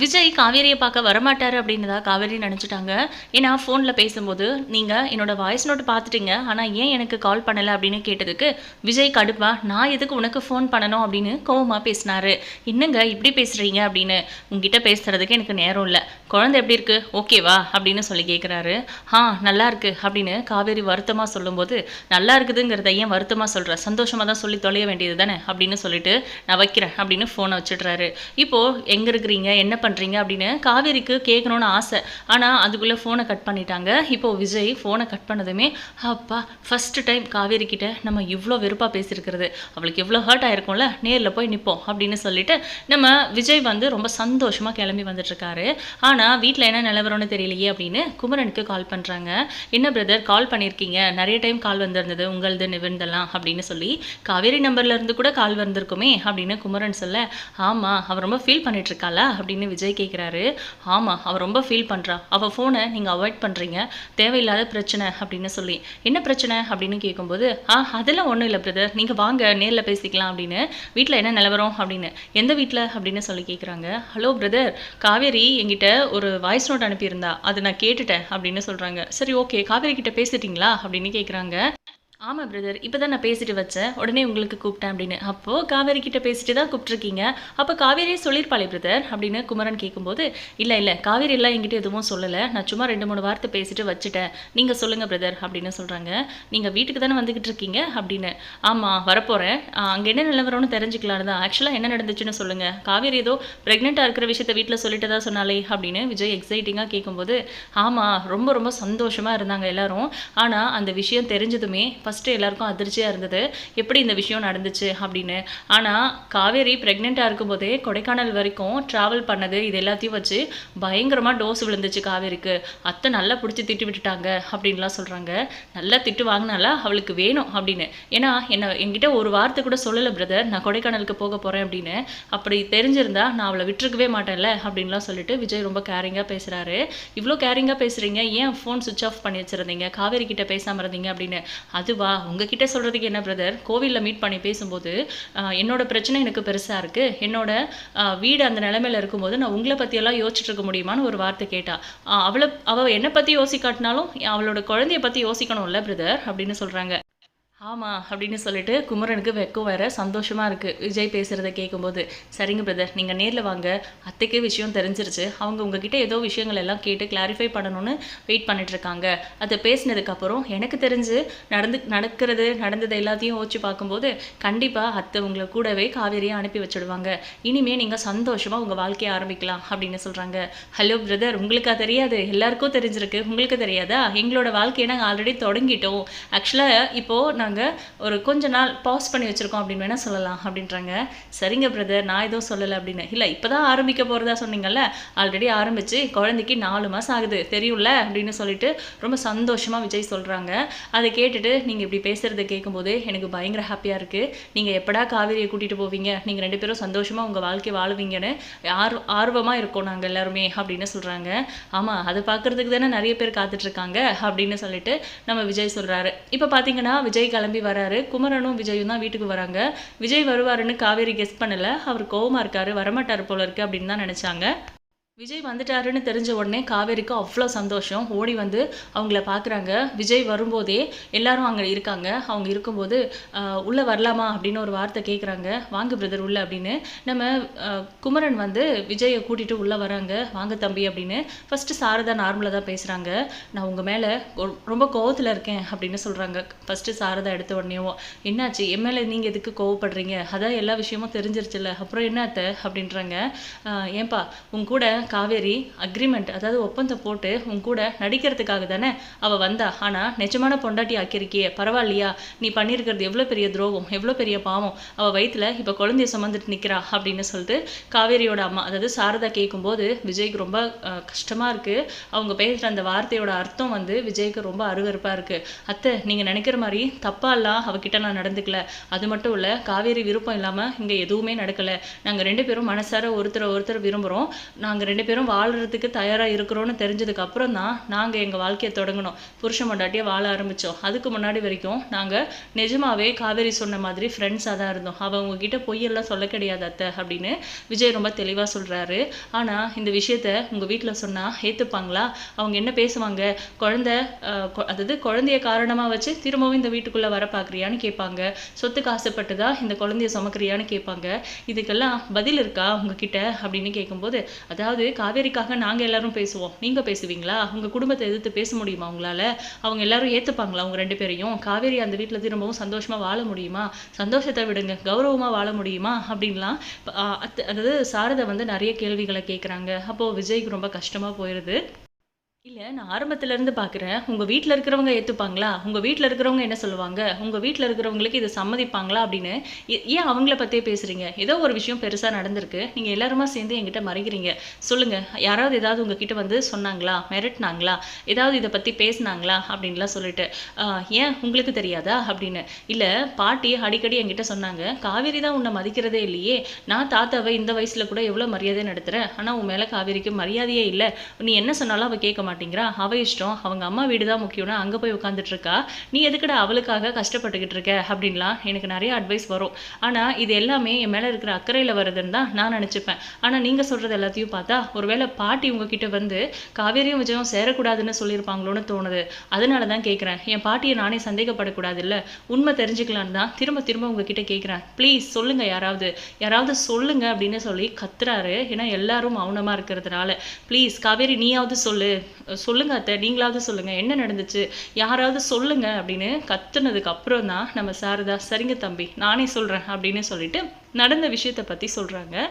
விஜய் காவேரியை பார்க்க வரமாட்டார் அப்படின்னு தான் காவேரி நினச்சிட்டாங்க. ஏன்னா ஃபோனில் பேசும்போது நீங்கள் என்னோடய வாய்ஸ் நோட் பார்த்துட்டீங்க. ஆனால் ஏன் எனக்கு கால் பண்ணலை? அப்படின்னு கேட்டதுக்கு விஜய் கடுப்பா நான் எதுக்கு உனக்கு ஃபோன் பண்ணணும்? அப்படின்னு கோவமாக பேசினாரு. என்னங்க இப்படி பேசுகிறீங்க அப்படின்னு உங்ககிட்ட பேசுகிறதுக்கு எனக்கு நேரம் இல்லை. குழந்தை எப்படி இருக்குது ஓகேவா அப்படின்னு சொல்லி கேட்குறாரு ஆ நல்லா இருக்குது அப்படின்னு காவேரி வருத்தமாக சொல்லும்போது நல்லா இருக்குதுங்கிறத ஏன் வருத்தமாக சொல்கிற சந்தோஷமாக தான் சொல்லி தொலைய வேண்டியது தானே? அப்படின்னு சொல்லிட்டு நான் வைக்கிறேன். அப்படின்னு ஃபோனை வச்சுட்றாரு. இப்போது எங்கே இருக்கிறீங்க? என்ன பண்ணுறீங்க அப்படின்னு காவேரிக்கு கேட்கணும்னு ஆசை. ஆனால் அதுக்குள்ளே ஃபோனை கட் பண்ணிட்டாங்க. இப்போது விஜய் ஃபோனை கட் பண்ணதுமே அப்பா ஃபஸ்ட்டு டைம் காவேரி கிட்ட நம்ம இவ்வளோ வெறுப்பாக பேசியிருக்கிறது. அவளுக்கு எவ்வளோ ஹர்ட் ஆயிருக்கும்ல நேரில் போய் நிற்போம் அப்படின்னு சொல்லிட்டு நம்ம விஜய் வந்து ரொம்ப சந்தோஷமாக கிளம்பி வந்துட்டுருக்காரு. ஆனால் வீட்டில் என்ன நிலவரம்னு தெரியலையே அப்படின்னு குமரனுக்கு கால் பண்ணுறாங்க என்ன பிரதர் கால் பண்ணியிருக்கீங்க? நிறைய டைம் கால் வந்திருந்தது உங்களது நிவிழ்ந்தெல்லாம் அப்படின்னு சொல்லி காவேரி நம்பர்லேருந்து கூட கால் வந்திருக்குமே அப்படின்னு குமரன் சொல்ல ஆமாம் அவர் ரொம்ப ஃபீல் பண்ணிட்டு இருக்காளா அப்படின்னு விஜய் கேட்குறாரு ஆமாம் அவள் ரொம்ப ஃபீல் பண்ணுறா அவள் ஃபோனை நீங்கள் அவாய்ட் பண்ணுறீங்க தேவையில்லாத பிரச்சனை அப்படின்னு சொல்லி. என்ன பிரச்சனை அப்படின்னு கேட்கும்போது ஆ அதெல்லாம் ஒன்றும் இல்லை பிரதர் நீங்கள் வாங்க நேரில் பேசிக்கலாம் அப்படின்னு. வீட்டில் என்ன நிலவரம்? அப்படின்னு. எந்த வீட்டில் அப்படின்னு சொல்லி கேட்குறாங்க ஹலோ பிரதர் காவேரி என்கிட்ட ஒரு வாய்ஸ் நோட் அனுப்பியிருந்தா. அது நான் கேட்டுட்டேன் அப்படின்னு சொல்கிறாங்க சரி ஓகே காவேரி கிட்ட பேசிட்டீங்களா? அப்படின்னு கேட்குறாங்க ஆமாம் பிரதர் இப்போ தான் நான் பேசிட்டு வச்சேன். உடனே உங்களுக்கு கூப்பிட்டேன் அப்படின்னு. அப்போது காவேரி கிட்ட பேசிட்டு தான் கூப்பிட்ருக்கீங்க அப்போ காவேரியே சொல்லியிருப்பாளே பிரதர் அப்படின்னு குமரன் கேட்கும்போது இல்லை இல்லை காவேரி எல்லாம் என்கிட்ட எதுவும் சொல்லலை. நான் சும்மா ரெண்டு மூணு வார்த்தை பேசிட்டு வச்சுட்டேன். நீங்கள் சொல்லுங்கள் பிரதர் அப்படின்னு சொல்கிறாங்க நீங்கள் வீட்டுக்கு தானே வந்துக்கிட்டு இருக்கீங்க? அப்படின்னு. ஆமாம் வரப்போகிறேன் அங்கே என்ன நிலவரம்னு தெரிஞ்சுக்கலான்னு தான். ஆக்சுவலாக என்ன நடந்துச்சுன்னு சொல்லுங்கள் காவேரி ஏதோ ப்ரெக்னெண்ட்டாக இருக்கிற விஷயத்த வீட்டில் சொல்லிட்டு தான் சொன்னாலே அப்படின்னு விஜய் எக்ஸைட்டிங்காக கேட்கும்போது ஆமாம் ரொம்ப ரொம்ப சந்தோஷமாக இருந்தாங்க எல்லாரும். ஆனால் அந்த விஷயம் தெரிஞ்சதுமே ஃபஸ்ட்டு எல்லாருக்கும் அதிர்ச்சியாக இருந்தது. எப்படி இந்த விஷயம் நடந்துச்சு அப்படின்னு. ஆனால் காவேரி ப்ரெக்னெண்ட்டாக இருக்கும்போதே கொடைக்கானல் வரைக்கும் ட்ராவல் பண்ணது இது எல்லாத்தையும் வச்சு பயங்கரமாக டோஸ் விழுந்துச்சு காவேரிக்கு. அத்தை நல்லா பிடிச்சி திட்டு விட்டுட்டாங்க அப்படின்லாம் சொல்கிறாங்க நல்லா திட்டு வாங்கினால அவளுக்கு வேணும் அப்படின்னு. ஏன்னா என்ன என்கிட்ட ஒரு வார்த்தை கூட சொல்லலை பிரதர் நான் கொடைக்கானலுக்கு போக போகிறேன் அப்படின்னு. அப்படி தெரிஞ்சிருந்தா நான் அவளை விட்டுருக்கவே மாட்டேன்ல அப்படின்லாம் சொல்லிட்டு விஜய் ரொம்ப கேரிங்காக பேசுகிறாரு இவ்வளோ கேரிங்காக பேசுகிறீங்க ஏன் ஃபோன் சுவிச் ஆஃப் பண்ணி வச்சுருந்தீங்க? காவேரி கிட்ட பேசாமல் இருந்தீங்க அப்படின்னு. வா உங்ககிட்ட சொல்கிறதுக்கு என்ன பிரதர் கோவிலில் மீட் பண்ணி பேசும்போது என்னோட பிரச்சனை எனக்கு பெருசாக இருக்குது என்னோட வீடு அந்த நிலமையில இருக்கும்போது நான் உங்களை பற்றியெல்லாம் யோசிச்சுட்டு இருக்க முடியுமான்னு ஒரு வார்த்தை கேட்டா. அவளை அவள் என்னை பற்றி யோசிக்காட்டினாலும் அவளோட குழந்தைய பற்றி யோசிக்கணும்ல பிரதர் அப்படின்னு சொல்கிறாங்க ஆமாம் அப்படின்னு சொல்லிட்டு குமரனுக்கு வெக்கம் வேற சந்தோஷமாக இருக்குது விஜய் பேசுகிறத கேட்கும்போது சரிங்க பிரதர் நீங்கள் நேரில் வாங்க. அத்தைக்கே விஷயம் தெரிஞ்சிருச்சு. அவங்க உங்ககிட்ட ஏதோ விஷயங்கள் எல்லாம் கேட்டு கிளாரிஃபை பண்ணணும்னு வெயிட் பண்ணிட்டு இருக்காங்க அதை பேசினதுக்கப்புறம் எனக்கு தெரிஞ்சு நடந்து நடக்கிறது நடந்தது எல்லாத்தையும் யோசிச்சு பார்க்கும்போது கண்டிப்பாக அத்தை உங்களை கூடவே காவேரியை அனுப்பி வச்சுடுவாங்க. இனிமே நீங்கள் சந்தோஷமாக உங்கள் வாழ்க்கையை ஆரம்பிக்கலாம் அப்படின்னு சொல்கிறாங்க ஹலோ பிரதர் உங்களுக்கா தெரியாது? எல்லாருக்கும் தெரிஞ்சிருக்கு. உங்களுக்கு தெரியாதா? எங்களோட வாழ்க்கையை நாங்கள் ஆல்ரெடி தொடங்கிட்டோம். ஆக்சுவலாக இப்போது சொல்கிறாங்க ஒரு கொஞ்ச நாள் பாஸ் பண்ணி வச்சுருக்கோம் அப்படின்னு வேணால் சொல்லலாம் அப்படின்றாங்க. சரிங்க பிரதர் நான் எதுவும் சொல்லலை அப்படின்னு. இல்லை இப்போ தான் ஆரம்பிக்க போகிறதா சொன்னீங்கல்ல? ஆல்ரெடி ஆரம்பித்து குழந்தைக்கு நாலு மாதம் ஆகுது. தெரியும்ல? அப்படின்னு சொல்லிட்டு ரொம்ப சந்தோஷமாக விஜய் சொல்கிறாங்க அதை கேட்டுட்டு நீங்கள் இப்படி பேசுகிறத கேட்கும்போது எனக்கு பயங்கர ஹாப்பியாக இருக்குது நீங்கள் எப்படா காவேரியை கூட்டிகிட்டு போவீங்க? நீங்கள் ரெண்டு பேரும் சந்தோஷமாக உங்கள் வாழ்க்கை வாழுவீங்கன்னு ஆர் ஆர்வமாக இருக்கோம் நாங்கள் எல்லாருமே அப்படின்னு சொல்கிறாங்க ஆமாம் அதை பார்க்குறதுக்கு தானே நிறைய பேர் காத்துட்ருக்காங்க அப்படின்னு சொல்லிட்டு நம்ம விஜய் சொல்கிறாரு இப்போ பார்த்தீங்கன்னா விஜய் கிளம்பி வராரு. குமரனும் விஜயும் தான் வீட்டுக்கு வராங்க. விஜய் வருவாருன்னு காவேரி கெஸ் பண்ணல. அவர் கோவமா இருக்காரு. வரமாட்டார் போல இருக்கு அப்படின்னு தான் நினைச்சாங்க. விஜய் வந்துட்டாருன்னு தெரிஞ்ச உடனே காவேரிக்கு அவ்வளோ சந்தோஷம். ஓடி வந்து அவங்கள பார்க்குறாங்க விஜய் வரும்போதே எல்லாரும் அங்கே இருக்காங்க. அவங்க இருக்கும்போது உள்ளே வரலாமா? அப்படின்னு ஒரு வார்த்தை கேட்குறாங்க வாங்க பிரதர் உள்ள அப்படின்னு. நம்ம குமரன் வந்து விஜயை கூட்டிகிட்டு உள்ளே வராங்க. வாங்க தம்பி அப்படின்னு. ஃபஸ்ட்டு சாரதா நார்மலாக தான் பேசுகிறாங்க நான் உங்கள் மேலே ரொம்ப கோவத்தில் இருக்கேன் அப்படின்னு சொல்கிறாங்க ஃபஸ்ட்டு சாரதா எடுத்த உடனேவும் என்னாச்சு? என் மேலே நீங்கள் எதுக்கு கோவப்படுறீங்க? அதான் எல்லா விஷயமும் தெரிஞ்சிருச்சுல்ல. அப்புறம் என்ன அத்தை? அப்படின்றாங்க. ஏன்பா உங்க கூட காவேரி அக்ரிமெண்ட் அதாவது ஒப்பந்தம் போட்டு உன் கூட நடிக்கிறதுக்காக தானே அவள் வந்தா. ஆனால் நிஜமான பொண்டாட்டி ஆக்கியிருக்கியே. பரவாயில்லையா? நீ பண்ணியிருக்கிறது எவ்வளோ பெரிய துரோகம் எவ்வளோ பெரிய பாவம். அவள் வயிற்றில் இப்போ குழந்தைய சுமந்துட்டு நிற்கிறா அப்படின்னு சொல்லிட்டு காவேரியோட அம்மா அதாவது சாரதா கேட்கும்போது விஜய்க்கு ரொம்ப கஷ்டமாக இருக்குது அவங்க பேசுகிற அந்த வார்த்தையோட அர்த்தம் வந்து விஜய்க்கு ரொம்ப அருவருப்பாக இருக்குது அத்தை நீங்கள் நினைக்கிற மாதிரி தப்பாலாம் அவகிட்ட நான் நடந்துக்கல. அது மட்டும் இல்லை காவேரி விருப்பம் இல்லாமல் இங்கே எதுவுமே நடக்கலை. நாங்கள் ரெண்டு பேரும் மனசார ஒருத்தரை ஒருத்தர் விரும்புகிறோம் நாங்கள் ரெண்டு பேரும் வாழ்கிறதுக்கு தயாராக இருக்கிறோன்னு தெரிஞ்சதுக்கு அப்புறம் தான் நாங்கள் எங்கள் வாழ்க்கையை தொடங்கினோம். புருஷன் மண்டாட்டியாக வாழ ஆரம்பித்தோம் அதுக்கு முன்னாடி வரைக்கும் நாங்கள் நிஜமாவே காவேரி சொன்ன மாதிரி ஃப்ரெண்ட்ஸாக தான் இருந்தோம். அவள் உங்ககிட்ட பொய்யெல்லாம் சொல்ல கிடையாது அத்தை அப்படின்னு விஜய் ரொம்ப தெளிவாக சொல்கிறாரு ஆனால் இந்த விஷயத்த உங்கள் வீட்டில் சொன்னால் ஏற்றுப்பாங்களா அவங்க என்ன பேசுவாங்க? குழந்த கொ- அதாவது குழந்தைய காரணமாக வச்சு திரும்பவும் இந்த வீட்டுக்குள்ளே வர பார்க்குறியான்னு கேட்பாங்க. சொத்துக்கு ஆசைப்பட்டு தான் இந்த குழந்தைய சுமக்கிறியான்னு கேட்பாங்க. இதுக்கெல்லாம் பதில் இருக்கா உங்ககிட்ட அப்படின்னு கேட்கும்போது அதாவது காவேரிக்காக நாங்கள் எல்லாரும் பேசுவோம். நீங்கள் பேசுவீங்களா? உங்கள் குடும்பத்தை எதிர்த்து பேச முடியுமா உங்களால்? அவங்க எல்லாரும் ஏற்றுப்பாங்களா அவங்க ரெண்டு பேரையும்? காவேரி அந்த வீட்டில் திரும்பவும் சந்தோஷமாக வாழ முடியுமா? சந்தோஷத்தை விடுங்க. கௌரவமாக வாழ முடியுமா? அப்படின்லாம் அதாவது சாரதா வந்து நிறைய கேள்விகளை கேட்குறாங்க அப்போது விஜய்க்கு ரொம்ப கஷ்டமாக போயிடுது இல்லை நான் ஆரம்பத்துலேருந்து பார்க்குறேன் உங்கள் வீட்டில் இருக்கிறவங்க ஏற்றுப்பாங்களா உங்கள் வீட்டில் இருக்கிறவங்க என்ன சொல்லுவாங்க? உங்கள் வீட்டில் இருக்கிறவங்களுக்கு இது சம்மதிப்பாங்களா அப்படின்னு ஏன் அவங்கள பற்றியே பேசுகிறீங்க ஏதோ ஒரு விஷயம் பெருசாக நடந்திருக்கு. நீங்கள் எல்லாருமா சேர்ந்து என்கிட்ட மறைக்கிறீங்க. சொல்லுங்கள் யாராவது ஏதாவது உங்ககிட்ட வந்து சொன்னாங்களா? மிரட்டினாங்களா? ஏதாவது இதை பற்றி பேசுனாங்களா? அப்படின்லாம் சொல்லிட்டு ஏன்? உங்களுக்கு தெரியாதா? அப்படின்னு. இல்லை பாட்டி அடிக்கடி என்கிட்ட சொன்னாங்க காவேரி தான் உன்னை மதிக்கிறதே இல்லையே. நான் தாத்தாவை இந்த வயசில் கூட எவ்வளோ மரியாதை நடத்துகிறேன் ஆனால் உன் மேலே காவேரிக்கு மரியாதையே இல்லை. நீ என்ன சொன்னாலும் அவள் கேட்க மாட்டேன் மாட்டேங்கிறா. அவ இஷ்டம். அவங்க அம்மா வீடு தான் முக்கியம்னா அங்கே போய் உட்காந்துட்டு இருக்கா நீ எதுக்கடா அவளுக்காக கஷ்டப்பட்டுக்கிட்டு இருக்க? அப்படின்லாம் எனக்கு நிறைய அட்வைஸ் வரும். ஆனால் இது எல்லாமே என் மேலே இருக்கிற அக்கறையில் வருதுன்னு தான் நான் நினச்சிப்பேன். ஆனால் நீங்கள் சொல்கிறது எல்லாத்தையும் பார்த்தா ஒருவேளை பாட்டி உங்ககிட்ட வந்து காவேரியும் விஜயம் சேரக்கூடாதுன்னு சொல்லியிருப்பாங்களோன்னு தோணுது. அதனால தான் கேட்குறேன் என் பாட்டியை நானே சந்தேகப்படக்கூடாது இல்லை உண்மை தெரிஞ்சுக்கலான்னு தான் திரும்ப திரும்ப உங்ககிட்ட கேட்குறேன் ப்ளீஸ் சொல்லுங்கள் யாராவது. யாராவது சொல்லுங்க அப்படின்னு சொல்லி கத்துறாரு. ஏன்னா எல்லாரும் மௌனமாக இருக்கிறதுனால. ப்ளீஸ் காவேரி நீயாவது சொல்லு. சொல்லுங்க அத்தை நீங்களாவது சொல்லுங்க. என்ன நடந்துச்சு? யாராவது சொல்லுங்க அப்படின்னு கத்துனதுக்கு அப்புறம் தான் நம்ம சாரதா சரிங்க தம்பி நானே சொல்றேன் அப்படின்னு சொல்லிட்டு நடந்த விஷயத்தை பத்தி சொல்றாங்க.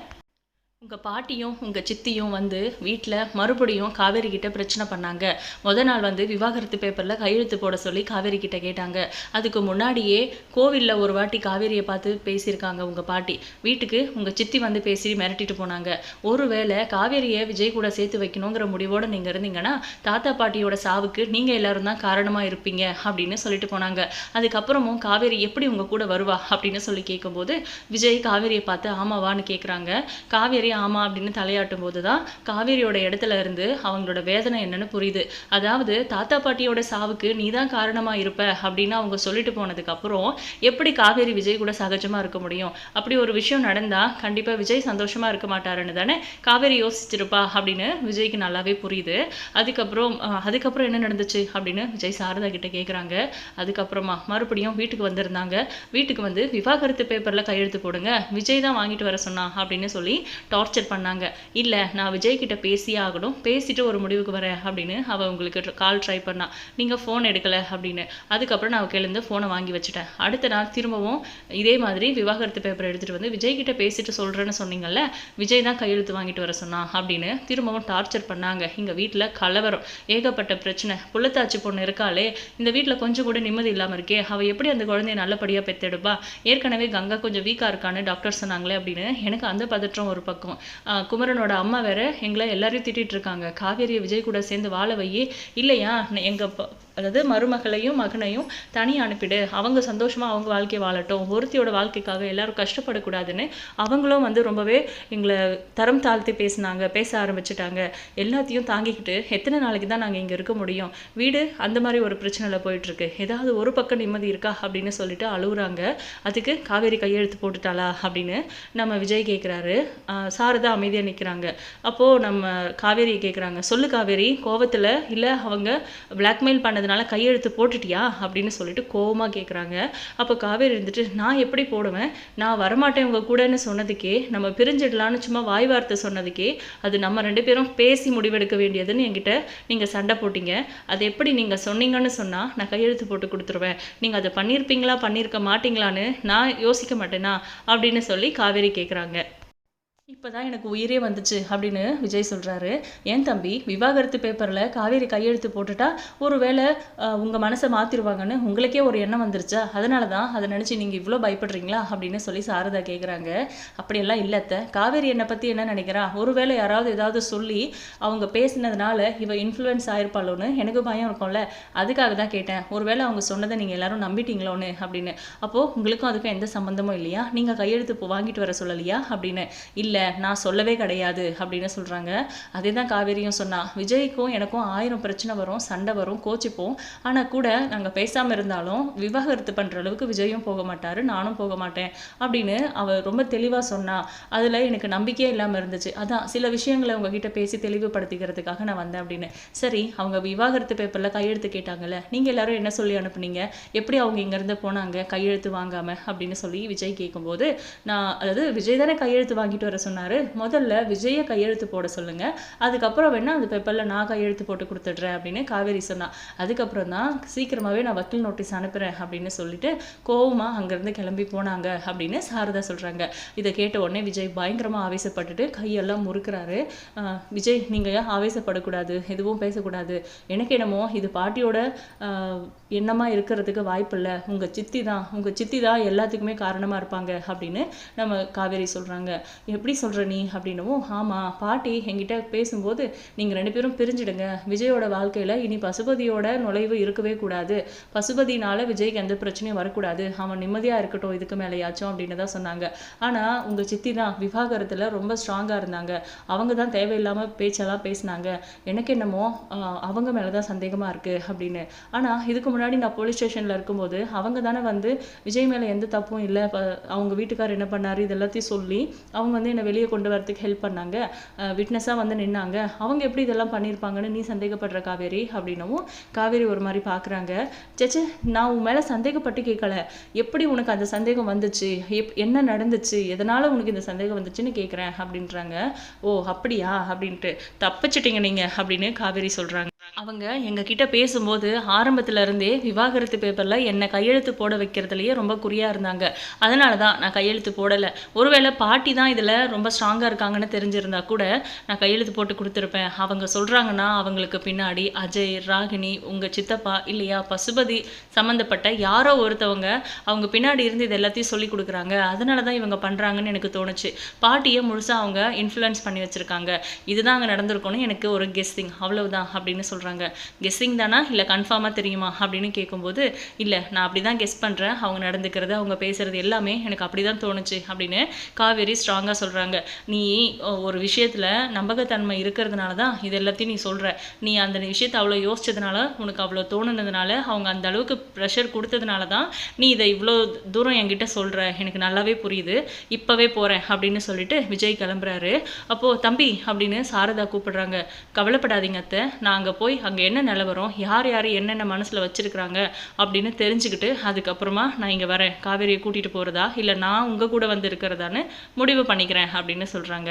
உங்கள் பாட்டியும் உங்கள் சித்தியும் வந்து வீட்டில் மறுபடியும் காவேரி கிட்ட பிரச்சனை பண்ணாங்க. முத நாள் வந்து விவாகரத்து பேப்பரில் கையெழுத்து போட சொல்லி காவேரி கிட்ட கேட்டாங்க. அதுக்கு முன்னாடியே கோவிலில் ஒரு வாட்டி காவேரியை பார்த்து பேசியிருக்காங்க உங்கள் பாட்டி. வீட்டுக்கு உங்கள் சித்தி வந்து பேசி மிரட்டிட்டு போனாங்க. ஒருவேளை காவேரியை விஜய் கூட சேர்த்து வைக்கணுங்கிற முடிவோடு நீங்கள் இருந்தீங்கன்னா தாத்தா பாட்டியோட சாவுக்கு நீங்கள் எல்லாரும் தான் காரணமாக இருப்பீங்க அப்படின்னு சொல்லிட்டு போனாங்க. அதுக்கப்புறமும் காவேரி எப்படி உங்கள் கூட வருவா அப்படின்னு சொல்லி கேட்கும்போது விஜய் காவேரியை பார்த்து ஆமாவான்னு கேட்குறாங்க காவேரி ஆமா அப்படின்னு தலையாட்டும் போது தான் காவேரியோட இடத்துல இருந்து அவங்களோட வேதனை என்னன்னு புரியுது. அதாவது தாத்தா பாட்டியோட சாவுக்கு நீ தான் காரணமா இருப்ப அப்படின்னு அவங்க சொல்லிட்டு போனதுக்கு அப்புறம் எப்படி காவேரி விஜய் கூட சகஜமா இருக்க முடியும்? அப்படி ஒரு விஷயம் நடந்தா கண்டிப்பா விஜய் சந்தோஷமா இருக்க மாட்டாருன்னு தானே காவேரி யோசிச்சிருப்பா அப்படின்னு விஜய்க்கு நல்லாவே புரியுது. அதுக்கப்புறம் அதுக்கப்புறம் என்ன நடந்துச்சு அப்படின்னு விஜய் சாரதா கிட்ட கேட்குறாங்க அதுக்கப்புறமா மறுபடியும் வீட்டுக்கு வந்திருந்தாங்க. வீட்டுக்கு வந்து விவாகரத்து பேப்பர்ல கையெழுத்து போடுங்க. விஜய் தான் வாங்கிட்டு வர சொன்னான் அப்படின்னு சொல்லி டார்ச்சர் பண்ணாங்க. இல்லை நான் விஜய் கிட்ட பேசியே ஆகணும். பேசிட்டு ஒரு முடிவுக்கு வரேன் அப்படின்னு அவள் உங்களுக்கு கால் ட்ரை பண்ணா. நீங்கள் ஃபோன் எடுக்கல அப்படின்னு. அதுக்கப்புறம் நான் கேளுந்து ஃபோனை வாங்கி வச்சுட்டேன். அடுத்த நாள் திரும்பவும் இதே மாதிரி விவாகரத்து பேப்பர் எடுத்துகிட்டு வந்து விஜய் கிட்ட பேசிட்டு சொல்கிறேன்னு சொன்னீங்கல்ல விஜய் தான் கையெழுத்து வாங்கிட்டு வர சொன்னான் அப்படின்னு திரும்பவும் டார்ச்சர் பண்ணாங்க. இங்கே வீட்டில் கலவரம் ஏகப்பட்ட பிரச்சனை. புள்ளத்தாச்சி பொண்ணு இருக்காளே இந்த வீட்டில் கொஞ்சம் கூட நிம்மதி இல்லாமல் இருக்கே அவள் எப்படி அந்த குழந்தைய நல்லபடியாக பெத்தெடுப்பா? ஏற்கனவே கங்கா கொஞ்சம் வீக்காக இருக்கான்னு டாக்டர் சொன்னாங்களே அப்படின்னு எனக்கு அந்த பதற்றம் ஒரு பக்கம். இருக்கும். குமரனோட அம்மா வேற எங்களை எல்லாரையும் திட்டிட்டு இருக்காங்க. காவேரியை விஜய் கூட சேர்ந்து வாழ வையே. இல்லையா? எங்கள் எங்க அதாவது மருமகளையும் மகனையும் தனி அனுப்பிடு. அவங்க சந்தோஷமாக அவங்க வாழ்க்கையை வாழட்டும். ஒருத்தியோட வாழ்க்கைக்காக எல்லாரும் கஷ்டப்படக்கூடாதுன்னு அவங்களும் வந்து ரொம்பவே எங்களை தரம் தாழ்த்தி பேசினாங்க பேச ஆரம்பிச்சிட்டாங்க. எல்லாத்தையும் தாங்கிக்கிட்டு எத்தனை நாளைக்கு தான் நாங்கள் இங்கே இருக்க முடியும்? வீடு அந்த மாதிரி ஒரு பிரச்சனையில் போயிட்டுருக்கு. ஏதாவது ஒரு பக்கம் நிம்மதி இருக்கா அப்படின்னு சொல்லிட்டு அழுகுறாங்க அதுக்கு காவேரி கையெழுத்து போட்டுட்டாளா அப்படின்னு நம்ம விஜய் கேட்குறாரு சாரதா அமைதியாக நிற்கிறாங்க அப்போது நம்ம காவேரி கேட்குறாங்க சொல்லு காவேரி கோவத்தில் இல்லை அவங்க பிளாக்மெயில் அதனால் கையெழுத்து போட்டுட்டியா? அப்படின்னு சொல்லிட்டு கோபமாக கேட்குறாங்க அப்போ காவேரி இருந்துட்டு நான் எப்படி போடுவேன்? நான் வரமாட்டேன் உங்கள் கூடன்னு சொன்னதுக்கே நம்ம பிரிஞ்சிடலான்னு சும்மா வாய் வார்த்தை சொன்னதுக்கே அது நம்ம ரெண்டு பேரும் பேசி முடிவெடுக்க வேண்டியதுன்னு என்கிட்ட நீங்கள் சண்டை போட்டிங்க. அது எப்படி நீங்கள் சொன்னீங்கன்னு சொன்னால் நான் கையெழுத்து போட்டு கொடுத்துருவேன். நீங்கள் அதை பண்ணியிருப்பீங்களா? பண்ணியிருக்க மாட்டீங்களான்னு நான் யோசிக்க மாட்டேனா? அப்படின்னு சொல்லி காவேரி கேட்குறாங்க இப்போ தான் எனக்கு உயிரே வந்துச்சு அப்படின்னு விஜய் சொல்கிறாரு ஏன் தம்பி? விவாகரத்து பேப்பரில் காவேரி கையெழுத்து போட்டுட்டா ஒரு வேளை உங்கள் மனசை மாற்றிடுவாங்கன்னு உங்களுக்கே ஒரு எண்ணம் வந்துருச்சா? அதனால தான் அதை நினச்சி நீங்கள் இவ்வளோ பயப்படுறீங்களா? அப்படின்னு சொல்லி சாரதா கேட்குறாங்க அப்படியெல்லாம் இல்லத்த காவேரி என்னை பற்றி என்ன நினைக்கிறா? ஒருவேளை யாராவது ஏதாவது சொல்லி அவங்க பேசினதுனால இவ இன்ஃப்ளூயன்ஸ் ஆயிருப்பாளோன்னு எனக்கு பயம் இருக்கும்ல. அதுக்காக தான் கேட்டேன். ஒருவேளை அவங்க சொன்னதை நீங்கள் எல்லாரும் நம்பிட்டீங்களோன்னு அப்படின்னு. அப்போது உங்களுக்கும் அதுக்கும் எந்த சம்மந்தமும் இல்லையா? நீங்கள் கையெழுத்து வாங்கிட்டு வர சொல்லலையா? அப்படின்னு. இல்லை இல்லை நான் சொல்லவே கிடையாது அப்படின்னு சொல்கிறாங்க அதே தான் காவேரியும் சொன்னா விஜய்க்கும் எனக்கும் ஆயிரம் பிரச்சனை வரும் சண்டை வரும் கோச்சிப்போம். ஆனால் கூட நாங்கள் பேசாமல் இருந்தாலும் விவாகரத்து பண்ணுற அளவுக்கு விஜயும் போக மாட்டார் நானும் போக மாட்டேன். அப்படின்னு அவர் ரொம்ப தெளிவாக சொன்னா. அதில் எனக்கு நம்பிக்கையே இல்லாமல் இருந்துச்சு. அதான் சில விஷயங்களை உங்ககிட்ட பேசி தெளிவுபடுத்திக்கிறதுக்காக நான் வந்தேன் அப்படின்னு. சரி அவங்க விவாகரத்து பேப்பரில் கையெழுத்து கேட்டாங்கல்ல நீங்கள் எல்லாரும் என்ன சொல்லி அனுப்புனீங்க? எப்படி அவங்க இங்கேருந்து போனாங்க? கையெழுத்து வாங்காமல் அப்படின்னு சொல்லி விஜய் கேட்கும்போது நான் அதாவது விஜய் தானே கையெழுத்து வாங்கிட்டு வர சொன்னார் முதல்ல விஜயை கையெழுத்து போட சொல்லுங்க. அதுக்கப்புறம் வேணா அந்த பேப்பரில் நான் கையெழுத்து போட்டு கொடுத்துட்றேன் அப்படின்னு காவேரி சொன்னான் அதுக்கப்புறம் தான் சீக்கிரமாகவே நான் வக்கீல் நோட்டீஸ் அனுப்புகிறேன் அப்படின்னு சொல்லிட்டு கோவமா அங்கேருந்து கிளம்பி போனாங்க அப்படின்னு சாரதா சொல்கிறாங்க இதை கேட்ட உடனே விஜய் பயங்கரமாக ஆவேசப்பட்டுட்டு கையெல்லாம் முறுக்குறாரு. ஆஹ் விஜய் நீங்கள் ஆவேசப்படக்கூடாது? எதுவும் பேசக்கூடாது. எனக்கு என்னமோ இது பாட்டியோட எண்ணமாக எண்ணமா இருக்கிறதுக்கு வாய்ப்பு இல்லை. உங்கள் சித்தி தான் உங்கள் சித்தி தான் எல்லாத்துக்குமே காரணமாக இருப்பாங்க அப்படின்னு நம்ம காவேரி சொல்கிறாங்க எப்படி சொல்கிற நீ அப்படின்னவும் ஆமாம் பாட்டி என்கிட்ட பேசும்போது நீங்கள் ரெண்டு பேரும் பிரிஞ்சிடுங்க. விஜயோட வாழ்க்கையில் இனி பசுபதியோட நுழைவு இருக்கவே கூடாது. பசுபதினால விஜய்க்கு எந்த பிரச்சனையும் வரக்கூடாது. அவன் நிம்மதியாக இருக்கட்டும் இதுக்கு மேலேயாச்சும் அப்படின்னு தான் சொன்னாங்க. ஆனால் உங்கள் சித்தி தான் விவாகரத்தில் ரொம்ப ஸ்ட்ராங்காக இருந்தாங்க. அவங்க தான் தேவையில்லாமல் பேச்செல்லாம் பேசினாங்க. எனக்கு என்னமோ அவங்க மேலே தான் சந்தேகமாக இருக்குது அப்படின்னு. ஆனால் இதுக்கு முன்னாடி நான் போலீஸ் ஸ்டேஷனில் இருக்கும்போது அவங்க தானே வந்து விஜய் மேலே எந்த தப்பும் இல்லை. அவங்க வீட்டுக்காரர் என்ன பண்ணார் இது எல்லாத்தையும் சொல்லி அவங்க வந்து என்னை வெளியே கொண்டு வரதுக்கு ஹெல்ப் பண்ணாங்க. விட்னஸாக வந்து நின்னாங்க. அவங்க எப்படி இதெல்லாம் பண்ணியிருப்பாங்கன்னு நீ சந்தேகப்படுற காவேரி அப்படின்னவும் காவேரி ஒரு மாதிரி பார்க்குறாங்க சேச்சே நான் உன் மேலே சந்தேகப்பட்டு கேட்கல எப்படி உனக்கு அந்த சந்தேகம் வந்துச்சு? எப் என்ன நடந்துச்சு? எதனால் உனக்கு இந்த சந்தேகம் வந்துச்சுன்னு கேட்குறேன் அப்படின்றாங்க. ஓ அப்படியா? அப்படின்ட்டு தப்பிச்சிட்டீங்க நீங்கள் அப்படின்னு காவேரி சொல்கிறாங்க அவங்க எங்ககிட்ட பேசும்போது ஆரம்பத்தில் இருந்தே விவாகரத்து பேப்பரில் என்னை கையெழுத்து போட வைக்கிறதுலையே ரொம்ப குறியாக இருந்தாங்க. அதனால தான் நான் கையெழுத்து போடலை. ஒருவேளை பாட்டி தான் இதில் ரொம்ப ஸ்ட்ராங்காக இருக்காங்கன்னு தெரிஞ்சிருந்தா கூட நான் கையெழுத்து போட்டு கொடுத்துருப்பேன். அவங்க சொல்கிறாங்கன்னா அவங்களுக்கு பின்னாடி அஜய் ராகினி உங்கள் சித்தப்பா இல்லையா பசுபதி சம்மந்தப்பட்ட யாரோ ஒருத்தவங்க அவங்க பின்னாடி இருந்து இது எல்லாத்தையும் சொல்லி கொடுக்குறாங்க. அதனால தான் இவங்க பண்ணுறாங்கன்னு எனக்கு தோணுச்சு. பாட்டியை முழுசாக அவங்க இன்ஃப்ளூயன்ஸ் பண்ணி வச்சுருக்காங்க. இதுதான் அங்கே நடந்திருக்கோன்னு எனக்கு ஒரு கெஸ்ஸிங் அவ்வளவுதான் அப்படின்னு சொல்கிறாங்க கெஸ்ஸிங் தானா? இல்லை கன்ஃபார்மாக தெரியுமா? அப்படின்னு கேட்கும்போது இல்லை நான் அப்படி தான் கெஸ் பண்ணுறேன் அவங்க நடந்துக்கிறது அவங்க பேசுகிறது எல்லாமே எனக்கு அப்படி தான் தோணுச்சு அப்படின்னு காவேரி ஸ்ட்ராங்காக சொல்கிறாங்க நீ ஒரு விஷயத்தில் நம்பகத்தன்மை இருக்கிறதுனால தான் இது எல்லாத்தையும் நீ சொல்கிற நீ அந்த விஷயத்தை அவ்வளோ யோசிச்சதுனால உனக்கு அவ்வளோ தோணுனதுனால அவங்க அந்த அளவுக்கு ப்ரெஷர் கொடுத்ததுனால தான் நீ இதை இவ்வளோ தூரம் என்கிட்ட சொல்கிற எனக்கு நல்லாவே புரியுது. இப்போவே போகிறேன் அப்படின்னு சொல்லிட்டு விஜய் கிளம்புறாரு. அப்போது தம்பி அப்படின்னு சாரதா கூப்பிடுறாங்க. கவலைப்படாதீங்க அத்தை. நான் அங்கே போய் அங்கே என்ன நிலவரம் யார் யார் என்னென்ன மனசில் வச்சுருக்குறாங்க? அப்படின்னு தெரிஞ்சுக்கிட்டு அதுக்கப்புறமா நான் இங்கே வரேன். காவேரியை கூட்டிகிட்டு போகிறதா இல்லை நான் உங்கள் கூட வந்து இருக்கிறதான்னு முடிவு பண்ணிக்கிறேன் அப்படின்னு சொல்கிறாங்க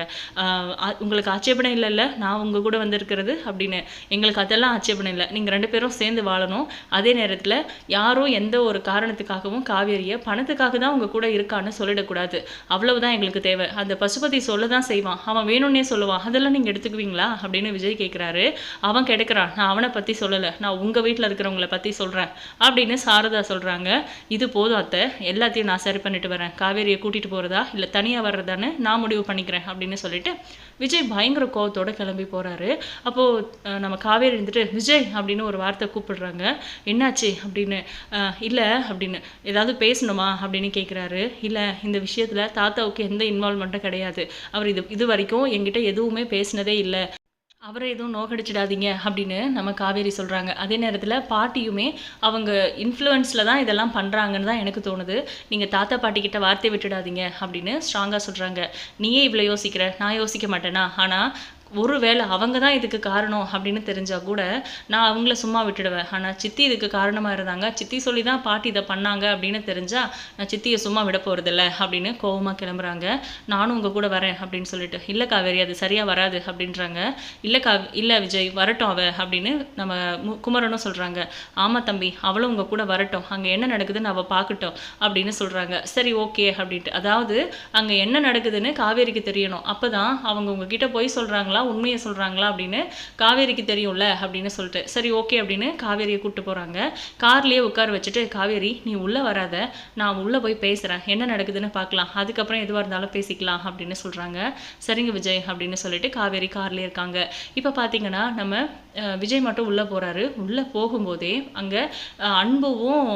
உங்களுக்கு ஆட்சேபணம் இல்லைல்ல நான் உங்கள் கூட வந்திருக்கிறது அப்படின்னு. எங்களுக்கு அதெல்லாம் ஆட்சேபணம் இல்லை. நீங்கள் ரெண்டு பேரும் சேர்ந்து வாழணும். அதே நேரத்தில் யாரும் எந்த ஒரு காரணத்துக்காகவும் காவேரியை பணத்துக்காக தான் உங்கள் கூட இருக்கான்னு சொல்லிடக்கூடாது. அவ்வளவுதான் எங்களுக்கு தேவை. அந்த பசுபதி சொல்ல தான் செய்வான். அவன் வேணும்னே சொல்லுவான். அதெல்லாம் நீங்கள் எடுத்துக்குவீங்களா? அப்படின்னு விஜய் கேட்குறாரு அவன் கிடைக்கிறான் நான் அவனை பற்றி சொல்லலை. நான் உங்கள் வீட்டில் இருக்கிறவங்கள பற்றி சொல்கிறேன் அப்படின்னு சாரதா சொல்கிறாங்க இது போதும் அத்தை. எல்லாத்தையும் நான் சரி பண்ணிட்டு வரேன். காவேரியை கூட்டிகிட்டு போகிறதா இல்லை தனியாக வர்றதான்னு நான் முடிவு பண்ணிக்கிறேன் அப்படின்னு சொல்லிட்டு விஜய் பயங்கர கோபத்தோடு கிளம்பி போகிறாரு அப்போது நம்ம காவேரி இருந்துட்டு விஜய் அப்படின்னு ஒரு வார்த்தை கூப்பிடுறாங்க. என்னாச்சு? அப்படின்னு இல்லை அப்படின்னு ஏதாவது பேசணுமா? அப்படின்னு கேட்குறாரு இல்லை இந்த விஷயத்தில் தாத்தாவுக்கு எந்த இன்வால்மெண்ட்டும் கிடையாது. அவர் இது இது வரைக்கும் எங்கிட்ட எதுவுமே பேசினதே இல்லை. அவரை எதுவும் நோக்கடிச்சிடாதீங்க அப்படின்னு நம்ம காவேரி சொல்கிறாங்க அதே நேரத்தில் பாட்டியுமே அவங்க இன்ஃப்ளூயன்ஸில் தான் இதெல்லாம் பண்ணுறாங்கன்னு தான் எனக்கு தோணுது. நீங்கள் தாத்தா பாட்டிக்கிட்ட வார்த்தை விட்டுடாதீங்க அப்படின்னு ஸ்ட்ராங்காக சொல்கிறாங்க நீயே இவ்வளோ யோசிக்கிற? நான் யோசிக்க மாட்டேனா? ஆனால் ஒருவேளை அவங்க தான் இதுக்கு காரணம் அப்படின்னு தெரிஞ்சால் கூட நான் அவங்கள சும்மா விட்டுடுவேன். ஆனால் சித்தி இதுக்கு காரணமாக இருந்தாங்க. சித்தி சொல்லி தான் பாட்டி இதை பண்ணாங்க அப்படின்னு தெரிஞ்சால் நான் சித்தியை சும்மா விட போகிறதில்ல அப்படின்னு கோவமாக கிளம்புறாங்க. நானும் உங்கள் கூட வரேன் அப்படின்னு சொல்லிட்டு இல்லை காவேரி அது சரியாக வராது அப்படின்றாங்க. இல்லை கா இல்லை விஜய் வரட்டும் அவ அப்படின்னு நம்ம மு- குமரனும் சொல்கிறாங்க ஆமாம் தம்பி அவளும் உங்கள் கூட வரட்டும். அங்கே என்ன நடக்குதுன்னு அவள் பார்க்கட்டும் அப்படின்னு சொல்கிறாங்க சரி ஓகே அப்படின்ட்டு. அதாவது அங்கே என்ன நடக்குதுன்னு காவேரிக்கு தெரியணும். அப்போ தான் அவங்க உங்ககிட்ட போய் சொல்கிறாங்களா உண்மையை சொல்கிறாங்களா அப்படின்னு காவேரிக்கு தெரியும்ல அப்படின்னு சொல்லிட்டு. சரி ஓகே அப்படின்னு காவேரியை கூப்பிட்டு போகிறாங்க கார்லேயே உட்கார வச்சுட்டு காவேரி நீ உள்ளே வராத. நான் உள்ளே போய் பேசுகிறேன் என்ன நடக்குதுன்னு பார்க்கலாம். அதுக்கப்புறம் எதுவாக இருந்தாலும் பேசிக்கலாம் அப்படின்னு சொல்கிறாங்க சரிங்க விஜய் அப்படின்னு சொல்லிட்டு காவேரி கார்லேயே இருக்காங்க. இப்போ பார்த்தீங்கன்னா நம்ம விஜய் மட்டும் உள்ளே போகிறாரு உள்ளே போகும்போதே அங்கே அன்புவும்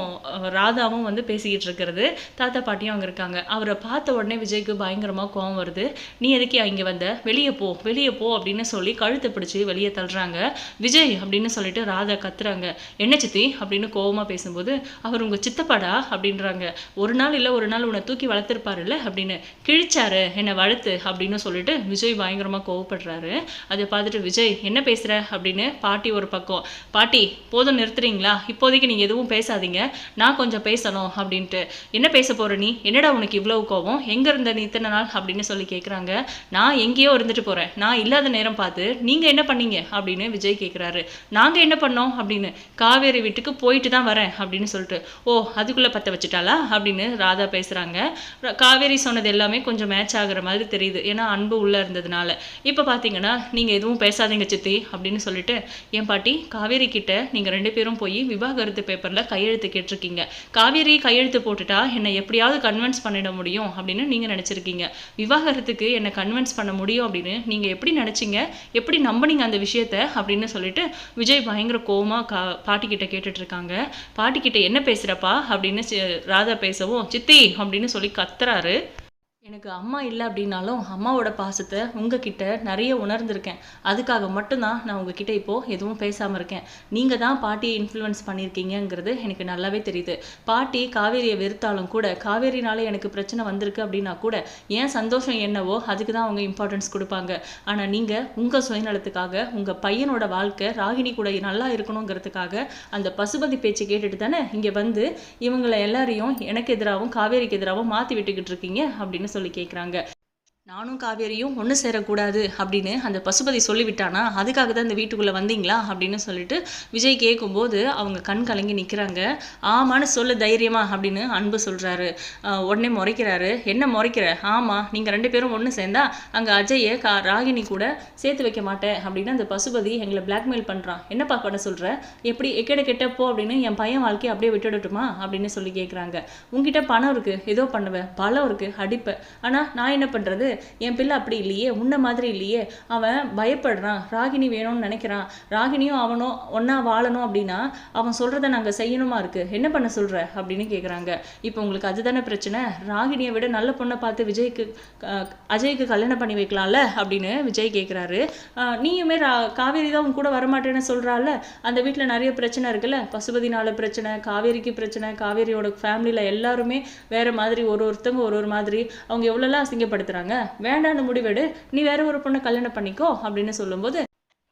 ராதாவும் வந்து பேசிக்கிட்டு இருக்கிறது. தாத்தா பாட்டியும் அங்கே இருக்காங்க. அவரை பார்த்த உடனே விஜய்க்கு பயங்கரமாக கோவம் வருது. நீ எதுக்கே இங்கே வந்த? வெளியே போ. வெளியே போ அப்படின்னு சொல்லி கழுத்தை பிடிச்சி வெளியே தள்ளுறாங்க. விஜய் அப்படின்னு சொல்லிட்டு ராதா கத்துறாங்க. என்ன சித்தி? அப்படின்னு கோவமாக பேசும்போது அவர் உங்கள் சித்தப்பாடா? அப்படின்றாங்க. ஒரு நாள் இல்லை ஒரு நாள் உன்னை தூக்கி வளர்த்துருப்பாருல்ல? அப்படின்னு கிழிச்சாரு என்னை வளர்த்து அப்படின்னு சொல்லிட்டு விஜய் பயங்கரமாக கோவப்படுறாரு. அதை பார்த்துட்டு விஜய் என்ன பேசுகிற அப்படின்னு பாட்டி ஒரு பக்கம். பாட்டி போதும் நிறுத்துறீங்களா? இப்போதைக்கு நீங்கள் எதுவும் பேசாதீங்க. நான் கொஞ்சம் பேசணும் அப்படின்ட்டு. என்ன பேச போகிற நீ? என்னடா உனக்கு இவ்வளவு கோவம் எங்கே இருந்த நீ இத்தனை நாள்? அப்படின்னு சொல்லி கேட்குறாங்க நான் எங்கேயோ இருந்துட்டு போகிறேன் நான் இல்லாத நேரம் பார்த்து நீங்க என்ன பண்ணீங்க? அப்படின்னு விஜய் கேட்குறாரு நாங்க என்ன பண்ணோம்? அப்படின்னு காவேரி வீட்டுக்கு போயிட்டு தான் வரேன் அப்படின்னு சொல்லிட்டு ஓ அதுக்குள்ள பத்த வச்சுட்டாளா? அப்படின்னு ராதா பேசுறாங்க. காவேரி சொன்னது எல்லாமே கொஞ்சம் மேட்ச் ஆகுற மாதிரி தெரியுது. ஏன்னா அன்பு உள்ள இருந்ததுனால. இப்போ பார்த்தீங்கன்னா நீங்க எதுவும் பேசாதீங்க சித்தி அப்படின்னு சொல்லிட்டு என் பாட்டி காவேரி கிட்ட நீங்க ரெண்டு பேரும் போய் விவாகரத்து பேப்பர்ல கையெழுத்து கேட்டிருக்கீங்க. காவேரி கையெழுத்து போட்டுட்டா என்னை எப்படியாவது கன்வின்ஸ் பண்ணிட முடியும் அப்படின்னு நீங்க நினைச்சிருக்கீங்க. விவாகரத்துக்கு என்னை கன்வின்ஸ் பண்ண முடியும் அப்படின்னு நீங்க எப்படி நினைச்சீங்க? எப்படி நம்பினீங்க அந்த விஷயத்த? அப்படின்னு சொல்லிட்டு விஜய் பயங்கர கோவமா கா பாட்டிக்கிட்ட கேட்டுட்ருக்காங்க. கேட்டுட்டு இருக்காங்க என்ன பேசுறப்பா? அப்படின்னு ராதா பேசவும் சித்தி அப்படின்னு சொல்லி கத்துறாரு. எனக்கு அம்மா இல்லை அப்படின்னாலும் அம்மாவோட பாசத்தை உங்ககிட்ட நிறைய உணர்ந்திருக்கேன். அதுக்காக மட்டும்தான் நான் உங்ககிட்ட இப்போ எதுவும் பேசாமல் இருக்கேன். நீங்கள் தான் பாட்டியை இன்ஃப்ளூயன்ஸ் பண்ணியிருக்கீங்கிறது எனக்கு நல்லாவே தெரியுது. பாட்டி காவேரியை வெறுத்தாலும் கூட காவேரினால எனக்கு பிரச்சனை வந்திருக்கு அப்படின்னா கூட ஏன் சந்தோஷம் என்னவோ அதுக்கு தான் அவங்க இம்பார்ட்டன்ஸ் கொடுப்பாங்க. ஆனால் நீங்கள் உங்கள் சுயநலத்துக்காக உங்கள் பையனோட வாழ்க்கை ராகினி கூட நல்லா இருக்கணுங்கிறதுக்காக அந்த பசுபதி பேச்சு கேட்டுட்டு தானே இங்கே வந்து இவங்களை எல்லாரையும் எனக்கு எதிராகவும் காவேரிக்கு எதிராகவும் மாற்றி விட்டுக்கிட்டு இருக்கீங்க அப்படின்னு சொல்லி கேட்குறாங்க நானும் காவேரியும் ஒன்று சேரக்கூடாது அப்படின்னு அந்த பசுபதி சொல்லிவிட்டானா? அதுக்காக தான் இந்த வீட்டுக்குள்ளே வந்தீங்களா? அப்படின்னு சொல்லிட்டு விஜய் கேட்கும்போது அவங்க கண் கலங்கி நிற்கிறாங்க ஆமான்னு சொல்லு தைரியமா அப்படின்னு அன்பு சொல்கிறாரு உடனே முறைக்கிறாரு. என்ன முறைக்கிற? ஆமாம் நீங்கள் ரெண்டு பேரும் ஒன்று சேர்ந்தா அங்கே அஜயை கா ராகினி கூட சேர்த்து வைக்க மாட்டேன் அப்படின்னு அந்த பசுபதி எங்களை பிளாக்மெயில் பண்ணுறான் என்னப்பா பண்ண சொல்கிற எப்படி எக்கெட கெட்ட போ அப்படின்னு என் பையன் வாழ்க்கையை அப்படியே விட்டுடட்டுமா அப்படின்னு சொல்லி கேட்குறாங்க உங்ககிட்ட பணம் இருக்குது ஏதோ பண்ணுவேன் பலம் இருக்குது அடிப்பேன் ஆனால் நான் என்ன பண்ணுறது என் பிள்ளை அப்படி இல்லையே உன்ன மாதிரி இல்லையே. அவன் பயப்படுறான் ராகினி வேணும்னு நினைக்கிறான். ராகினியும் அவனும் ஒன்றா வாழணும் அப்படின்னா அவன் சொல்கிறத நாங்கள் செய்யணுமா இருக்குது என்ன பண்ண சொல்கிற அப்படின்னு கேட்குறாங்க இப்போ உங்களுக்கு அதுதானே பிரச்சனை? ராகினியை விட நல்ல பொண்ணை பார்த்து விஜய்க்கு அஜய்க்கு கல்யாணம் பண்ணி வைக்கலாம்ல? அப்படின்னு விஜய் கேட்குறாரு நீயுமே ரா காவேரி தான் உன் கூட வரமாட்டேன்னு சொல்கிறாள்ல அந்த வீட்டில் நிறைய பிரச்சனை இருக்குல்ல? பசுபதினால பிரச்சனை காவேரிக்கு பிரச்சனை காவேரியோட ஃபேமிலியில் எல்லாருமே வேற மாதிரி ஒரு ஒருத்தவங்க ஒரு ஒரு மாதிரி. அவங்க எவ்வளோலாம் அசிங்கப்படுத்துறாங்க? வேண்டான்னு முடிவெடு. நீ வேற ஒரு பொண்ணை கல்யாணம் பண்ணிக்கோ அப்படின்னு சொல்லும்போது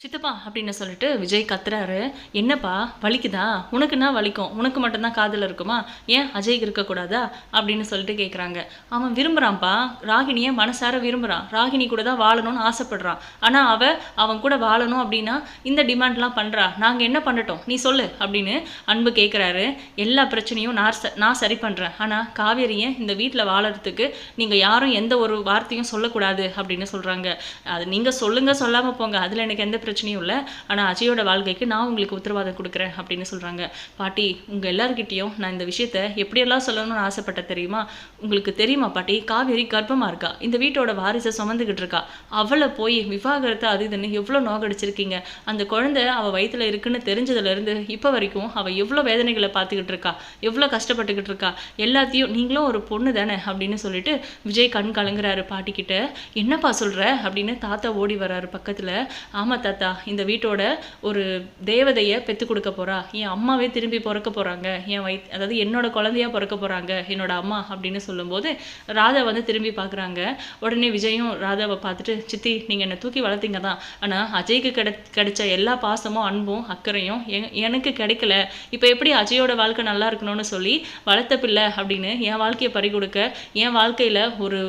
சித்தப்பா அப்படின்னு சொல்லிட்டு விஜய் கத்துறாரு. என்னப்பா வலிக்குதா? உனக்குன்னா வலிக்கும்? உனக்கு மட்டும்தான் காதில் இருக்குமா? ஏன் அஜய்க்கு இருக்கக்கூடாதா? அப்படின்னு சொல்லிட்டு கேட்குறாங்க அவன் விரும்புகிறான்ப்பா ராகினியை மனசார விரும்புகிறான் ராகினி கூட தான் வாழணும்னு ஆசைப்படுறான். ஆனால் அவ அவன் கூட வாழணும் அப்படின்னா இந்த டிமாண்ட்லாம் பண்ணுறா நாங்கள் என்ன பண்ணட்டும்? நீ சொல்லு அப்படின்னு அன்பு கேட்குறாரு எல்லா பிரச்சனையும் நான் ச- நான் சரி பண்ணுறேன் ஆனால் காவேரியை இந்த வீட்டில் வாழறதுக்கு நீங்கள் யாரும் எந்த ஒரு வார்த்தையும் சொல்லக்கூடாது அப்படின்னு சொல்கிறாங்க அது நீங்கள் சொல்லுங்கள் சொல்லாமல் போங்க. அதில் எனக்கு எந்த பிரச்சனை பிரச்சனையும் இல்லை. ஆனால் அஜயோட வாழ்க்கைக்கு நான் உங்களுக்கு உத்தரவாதம் கொடுக்குறேன் அப்படின்னு சொல்கிறாங்க பாட்டி உங்கள் எல்லாருக்கிட்டேயும் நான் இந்த விஷயத்த எப்படியெல்லாம் சொல்லணும்னு ஆசைப்பட்ட தெரியுமா? உங்களுக்கு தெரியுமா பாட்டி? காவேரி கர்ப்பமாக இருக்கா? இந்த வீட்டோட வாரிசை சுமந்துக்கிட்டு இருக்கா? அவளை போய் விவாகரத்தை அது இதுன்னு எவ்வளோ நோகடிச்சிருக்கீங்க? அந்த குழந்தை அவள் வயிற்றில் இருக்குன்னு தெரிஞ்சதுலேருந்து இப்போ வரைக்கும் அவள் எவ்வளோ வேதனைகளை பார்த்துக்கிட்டு இருக்கா? எவ்வளோ கஷ்டப்பட்டுக்கிட்டு இருக்கா? எல்லாத்தையும் நீங்களும் ஒரு பொண்ணு தானே அப்படின்னு சொல்லிட்டு விஜய் கண் கலங்குறாரு பாட்டிக்கிட்ட. என்னப்பா சொல்கிற அப்படின்னு தாத்தா ஓடி வராரு பக்கத்தில். ஆமாம் தாத்தா இந்த வீட்டோட ஒரு தேவதையை பெற்று கொடுக்க போறா? என் அம்மாவே திரும்பி பிறக்க போகிறாங்க என் வை அதாவது என்னோட குழந்தையா பிறக்க போகிறாங்க என்னோட அம்மா அப்படின்னு சொல்லும்போது ராதா வந்து திரும்பி பார்க்குறாங்க உடனே விஜயும் ராதாவை பார்த்துட்டு சித்தி நீங்கள் என்னை தூக்கி வளர்த்தீங்க தான். ஆனால் அஜய்க்கு கிட கிடைச்ச எல்லா பாசமும் அன்பும் அக்கறையும் எ- எனக்கு கிடைக்கல. இப்போ எப்படி அஜயோட வாழ்க்கை நல்லா இருக்கணும்னு சொல்லி வளர்த்த பிள்ளை அப்படின்னு என் வாழ்க்கையை பறி கொடுக்க என் வாழ்க்கையில் ஒரு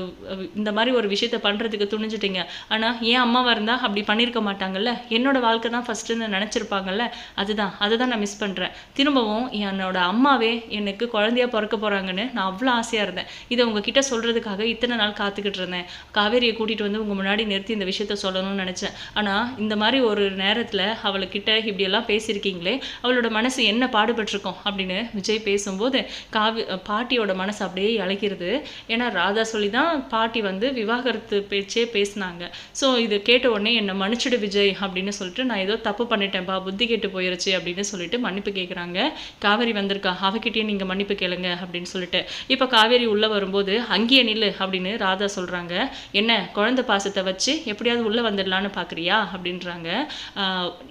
இந்த மாதிரி ஒரு விஷயத்த பண்ணுறதுக்கு துணிஞ்சிட்டீங்க. ஆனால் என் அம்மாவாக இருந்தால் அப்படி பண்ணியிருக்க மாட்டாங்கல்ல? என்னோட வாழ்க்கை தான் ஃபஸ்ட்டுன்னு நினச்சிருப்பாங்கல்ல? அதுதான். அதுதான் நான் மிஸ் பண்ணுறேன் திரும்பவும் என்னோட அம்மாவே எனக்கு குழந்தையா பிறக்க போகிறாங்கன்னு நான் அவ்வளோ ஆசையாக இருந்தேன். இதை உங்ககிட்ட சொல்கிறதுக்காக இத்தனை நாள் காத்துக்கிட்டு இருந்தேன். காவேரியை கூட்டிகிட்டு வந்து உங்கள் முன்னாடி நிறுத்தி இந்த விஷயத்த சொல்லணும்னு நினச்சேன். ஆனால் இந்த மாதிரி ஒரு நேரத்தில் அவளுக்கிட்ட இப்படியெல்லாம் பேசியிருக்கீங்களே அவளோட மனசு என்ன பாடுபட்டிருக்கோம் அப்படின்னு விஜய் பேசும்போது காவி பாட்டியோட மனசு அப்படியே இழக்கிறது ஏன்னா ராதா சொல்லி தான் பாட்டி வந்து விவாகரத்து பேச்சே பேசினாங்க. ஸோ இது கேட்ட உடனே என்னை மன்னிச்சிடு விஜய் அப்படின்னு சொல்லிட்டு நான் ஏதோ தப்பு பண்ணிட்டேன்ப்பா புத்தி கெட்டு போயிருச்சு அப்படின்னு சொல்லிட்டு மன்னிப்பு கேட்குறாங்க காவேரி வந்திருக்கா அவகிட்டயே நீங்கள் மன்னிப்பு கேளுங்க அப்படின்னு சொல்லிட்டு. இப்போ காவேரி உள்ளே வரும்போது அங்கேயே நில்லு அப்படின்னு ராதா சொல்கிறாங்க என்ன குழந்தை பாசத்தை வச்சு எப்படியாவது உள்ளே வந்துடலான்னு பார்க்குறியா அப்படின்றாங்க.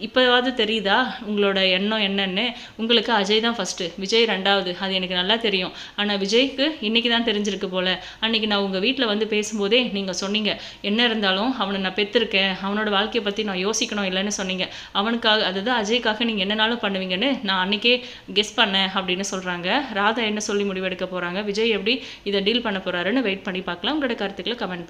இப்போவாவது தெரியுதா? உங்களோட எண்ணம் என்னன்னு? உங்களுக்கு அஜய் தான் ஃபஸ்ட்டு விஜய் ரெண்டாவது. அது எனக்கு நல்லா தெரியும். ஆனால் விஜய்க்கு இன்னைக்கு தான் தெரிஞ்சிருக்கு போல. அன்னைக்கு நான் உங்கள் வீட்டில் வந்து பேசும்போதே நீங்கள் சொன்னீங்க என்ன இருந்தாலும் அவனை நான் பெற்றிருக்கேன் அவனோட வாழ்க்கையை பற்றி நான் யோசிக்கணும் இல்லைன்னு சொன்னீங்க. அவனுக்காக அதாவது அஜய்க்காக நீங்கள் என்னனாலும் பண்ணுவீங்கன்னு நான் அன்னைக்கே கெஸ் பண்ணேன் அப்படின்னு சொல்கிறாங்க ராதா என்ன சொல்லி முடிவெடுக்க போகிறாங்க விஜய் எப்படி இதை டீல் பண்ண போகிறாருன்னு வெயிட் பண்ணி பார்க்கலாம். உங்களோட கருத்துக்களை கமெண்ட்